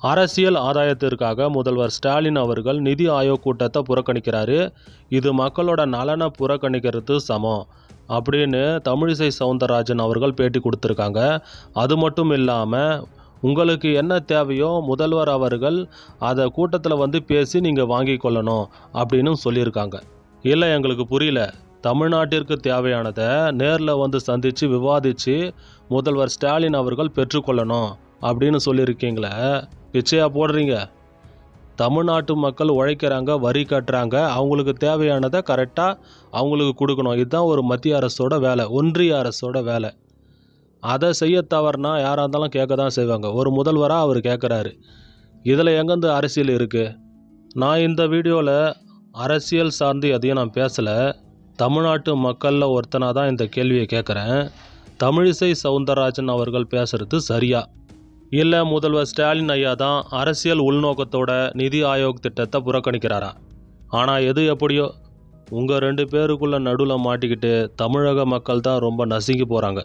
அரசியல் ஆதாயத்திற்காக முதல்வர் ஸ்டாலின் அவர்கள் நிதி ஆயோக் கூட்டத்தை புறக்கணிக்கிறாரு. இது மக்களோட நலனை புறக்கணிக்கிறது சமம் அப்படின்னு தமிழிசை சவுந்தரராஜன் அவர்கள் பேட்டி கொடுத்துருக்காங்க. அது மட்டும் இல்லாமல் உங்களுக்கு என்ன தேவையோ முதல்வர் அவர்கள் அதை கூட்டத்தில் வந்து பேசி நீங்கள் வாங்கி கொள்ளணும் அப்படின்னு சொல்லியிருக்காங்க. இல்லை எங்களுக்கு புரியல. தமிழ்நாட்டிற்கு தேவையானதை நேரில் வந்து சந்தித்து விவாதித்து முதல்வர் ஸ்டாலின் அவர்கள் பெற்றுக்கொள்ளணும் அப்படின்னு சொல்லியிருக்கீங்களே பிச்சையாக போடுறீங்க? தமிழ்நாட்டு மக்கள் உழைக்கிறாங்க வரி கட்டுறாங்க. அவங்களுக்கு தேவையானதை கரெக்டாக அவங்களுக்கு கொடுக்கணும். இதுதான் ஒரு மத்திய அரசோட வேலை ஒன்றிய அரசோட வேலை. அதை செய்ய தவறுனா யாராக இருந்தாலும் கேட்க தான் செய்வாங்க. ஒரு முதல்வராக அவர் கேட்குறாரு இதில் எங்கேருந்து அரசியல் இருக்குது நான் இந்த வீடியோவில் அரசியல் சார்ந்து எதையும் நான் பேசலை. தமிழ்நாட்டு மக்களில் ஒருத்தனாக தான் இந்த கேள்வியை கேட்குறேன் தமிழிசை சவுந்தரராஜன் அவர்கள் பேசுகிறது சரியாக இல்லை முதல்வர் ஸ்டாலின் ஐயா தான் அரசியல் உள்நோக்கத்தோட நிதி ஆயோக் திட்டத்தை புறக்கணிக்கிறாரா? ஆனால் எது எப்படியோ உங்கள் ரெண்டு பேருக்குள்ள நடுவில் மாட்டிக்கிட்டு தமிழக மக்கள் தான் ரொம்ப நசுங்கி போகிறாங்க